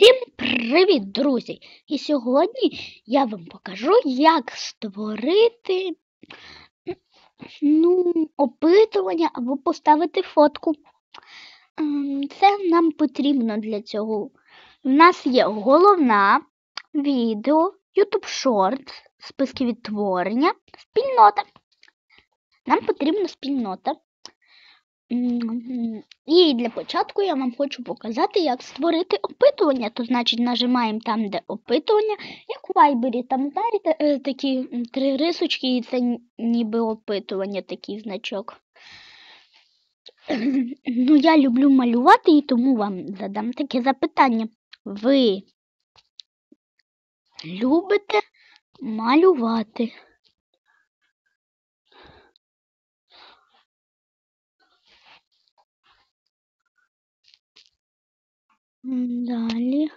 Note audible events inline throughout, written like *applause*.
Всім привіт, друзі! І сьогодні я вам покажу, як створити ну, опитування або поставити фотку. Ем, Це нам потрібно для цього. У нас є головна відео, YouTube Shorts, списки відтворення, спільнота. Нам потрібна спільнота. І для початку я вам хочу показати, як створити опитування. То значить нажимаємо там, де опитування, як у Вайбері, там знаєте, е, такі три рисочки, і це ніби опитування, такий значок. *clears throat* Ну, я люблю малювати, і тому вам задам таке запитання. Ви любите малювати? Далі.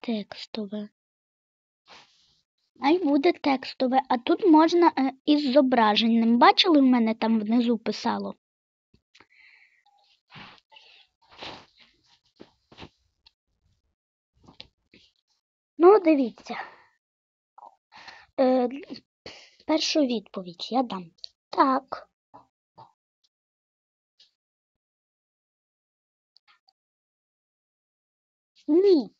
Текстове. Ай буде текстове, а тут можна е, із зображенням. Бачили, в мене там внизу писало? Ну, дивіться. Е, першу відповідь я дам. Так. Ні.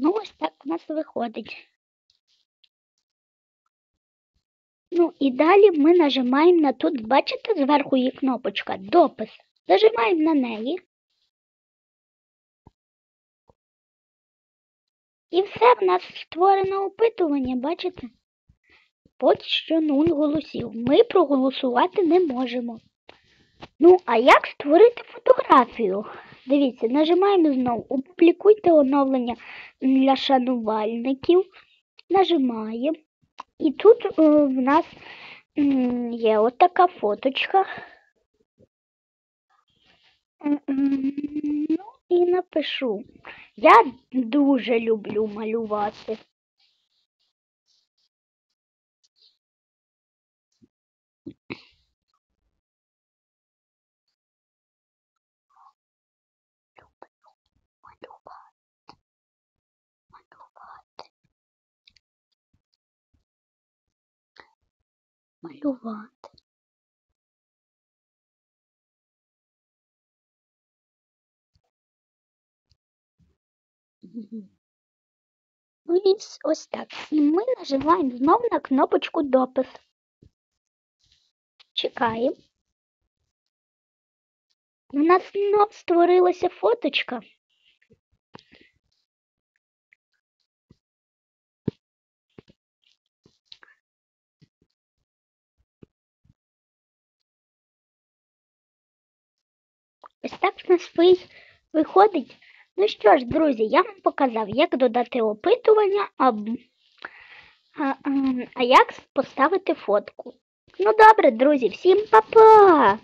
Ну, ось так у нас виходить. Ну і далі ми нажимаємо на тут, бачите, зверху є кнопочка допис. Нажимаємо на неї. І все, в нас створено опитування, бачите? Поки що нуль голосів. Ми проголосувати не можемо. Ну, а як створити фотографію? Дивіться, нажимаємо знову Опублікуйте оновлення для шанувальників. Нажимаємо. І тут е, в нас є отака фоточка. Ну, і напишу. Я дуже люблю малювати. Малювати. І ось так. І ми нажимаємо знову на кнопочку допис. Чекаємо. У нас знов створилася фоточка. Ось так в нас ви- виходить. Ну що ж, друзі, я вам показав, як додати опитування, а, а, а, а як поставити фотку. Ну добре, друзі, всім па-па!